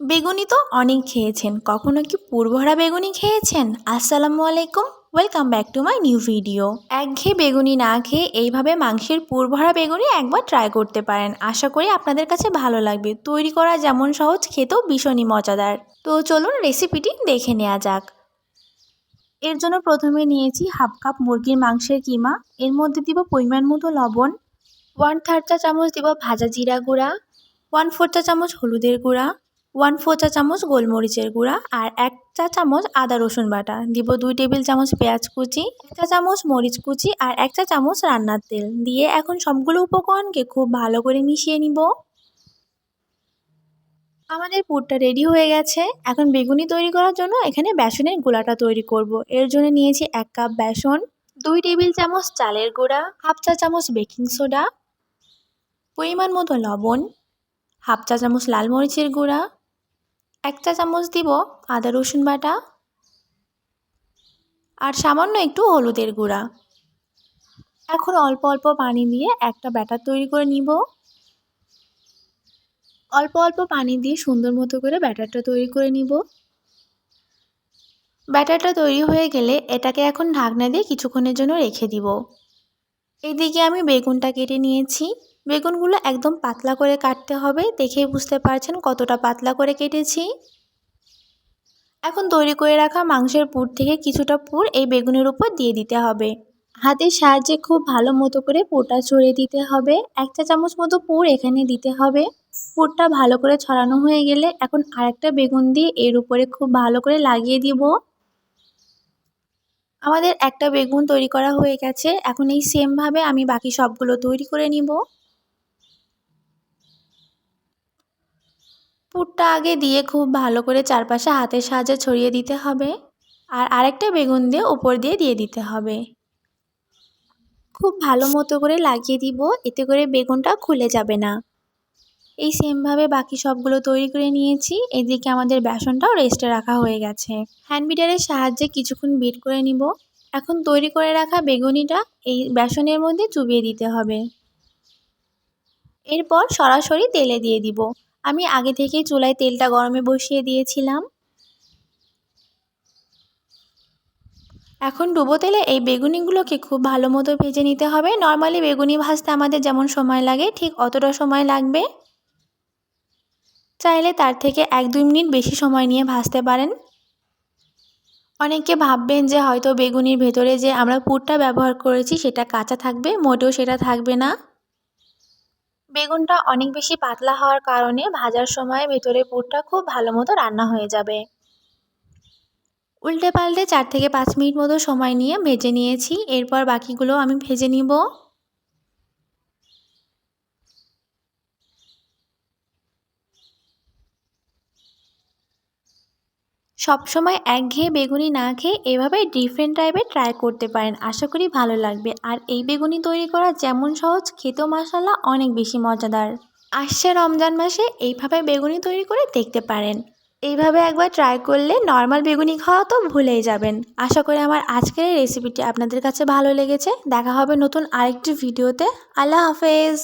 বেগুনি তো অনেক খেয়েছেন। কখনো কি পুরভরা বেগুনি খেয়েছেন? আসসালামু আলাইকুম welcome back to my new video একঘেয়ে বেগুনি না খেয়ে এইভাবে মাংসের পুরভরা বেগুনি একবার ট্রাই করতে পারেন। আশা করি আপনাদের কাছে ভালো লাগবে। তৈরি করা যেমন সহজ, খেতেও ভীষণই মজাদার। তো চলুন রেসিপিটি দেখে নেওয়া যাক। এর জন্য প্রথমে নিয়েছি হাফ কাপ মুরগির মাংসের কিমা। এর মধ্যে দিব পরিমাণ মতো লবণ। ওয়ান থার্ড চা চামচ দিব ভাজা জিরা গুঁড়া। ওয়ান ফোর চা চামচ হলুদের গুঁড়া। ওয়ান ফোর চা চামচ গোলমরিচের গুঁড়া আর এক চা চামচ আদা রসুন বাটা। দিব দুই টেবিল চামচ পেঁয়াজ কুচি, এক চা চামচ মরিচ কুচি আর এক চা চামচ রান্নার তেল। দিয়ে এখন সবগুলো উপকরণকে খুব ভালো করে মিশিয়ে নিব। আমাদের পুরটা রেডি হয়ে গেছে। এখন বেগুনি তৈরি করার জন্য এখানে বেসনের গোলাটা তৈরি করব। এর জন্য নিয়েছি এক কাপ বেসন, দুই টেবিল চামচ চালের গুঁড়া, হাফ চা চামচ বেকিং সোডা, পরিমাণ মতো লবণ, হাফ চা চামচ লাল মরিচের গুঁড়া এক চা চামচ দিব আদা, রসুন বাটা আর সামান্য একটু হলুদের গুঁড়া। এখন অল্প অল্প পানি দিয়ে একটা ব্যাটার তৈরি করে নিব। অল্প অল্প পানি দিয়ে সুন্দর মতো করে ব্যাটারটা তৈরি করে নিব। ব্যাটারটা তৈরি হয়ে গেলে এটাকে এখন ঢাকনা দিয়ে কিছুক্ষণের জন্য রেখে দিব। এদিকে আমি বেগুনটা কেটে নিয়েছি। বেগুনগুলো একদম পাতলা করে কাটতে হবে, দেখেই বুঝতে পারছেন কতটা পাতলা করে কেটেছি। এখন তৈরি করে রাখা মাংসের পুর থেকে কিছুটা পুর এই বেগুনের উপর দিয়ে দিতে হবে। হাতের সাহায্যে খুব ভালো মতো করে পুরটা ছড়িয়ে দিতে হবে। এক চা চামচ মতো পুর এখানে দিতে হবে। পুরটা ভালো করে ছড়ানো হয়ে গেলে এখন আরেকটা বেগুন দিয়ে এর উপরে খুব ভালো করে লাগিয়ে দিব। আমাদের একটা বেগুন তৈরি করা হয়ে গেছে। এখন এই সেমভাবে আমি বাকি সবগুলো তৈরি করে নিব। পুরটা আগে দিয়ে খুব ভালো করে চারপাশে হাতের সাহায্যে ছড়িয়ে দিতে হবে। আর আরেকটা বেগুন দিয়ে উপর দিয়ে দিয়ে দিতে হবে। খুব ভালো মতো করে লাগিয়ে দিব, এতে করে বেগুনটা খুলে যাবে না। এই সেমভাবে বাকি সবগুলো তৈরি করে নিয়েছি। এদিকে আমাদের বেসনটাও রেস্টে রাখা হয়ে গেছে। হ্যান্ড বিটারের সাহায্যে কিছুক্ষণ বিট করে নিব। এখন তৈরি করে রাখা বেগুনিটা এই বেসনের মধ্যে চুবিয়ে দিতে হবে। এরপর সরাসরি তেলে দিয়ে দিব। আমি আগে থেকেই চুলায় তেলটা গরমে বসিয়ে দিয়েছিলাম। এখন ডুবো তেলে এই বেগুনিগুলোকে খুব ভালো মতো ভেজে নিতে হবে। নর্মালি বেগুনি ভাজতে আমাদের যেমন সময় লাগে, ঠিক অতটা সময় লাগবে। চাইলে তার থেকে এক দুই মিনিট বেশি সময় নিয়ে ভাজতে পারেন। অনেকে ভাববেন যে হয়তো বেগুনির ভেতরে যে আমরা পুরটা ব্যবহার করেছি সেটা কাঁচা থাকবে, মোটেও সেটা থাকবে না। বেগুনটা অনেক বেশি পাতলা হওয়ার কারণে ভাজার সময় ভেতরে পুরটা খুব ভালো মতো রান্না হয়ে যাবে। উল্টে পাল্টে চার থেকে পাঁচ মিনিট মতো সময় নিয়ে ভেজে নিয়েছি, এরপর বাকিগুলো আমি ভেজে নিব। সবসময় একঘেয়ে বেগুনি না খেয়ে এভাবে ডিফারেন্ট টাইপের ট্রাই করতে পারেন। আশা করি ভালো লাগবে। আর এই বেগুনি তৈরি করা যেমন সহজ, খেতেও মশালা অনেক বেশি মজাদার। আসছে রমজান মাসে এইভাবে বেগুনি তৈরি করে দেখতে পারেন। এইভাবে একবার ট্রাই করলে নর্মাল বেগুনি খাওয়া তো ভুলেই যাবেন। আশা করি আমার আজকের এই রেসিপিটি আপনাদের কাছে ভালো লেগেছে। দেখা হবে নতুন আরেকটি ভিডিওতে আল্লাহ হাফেজ।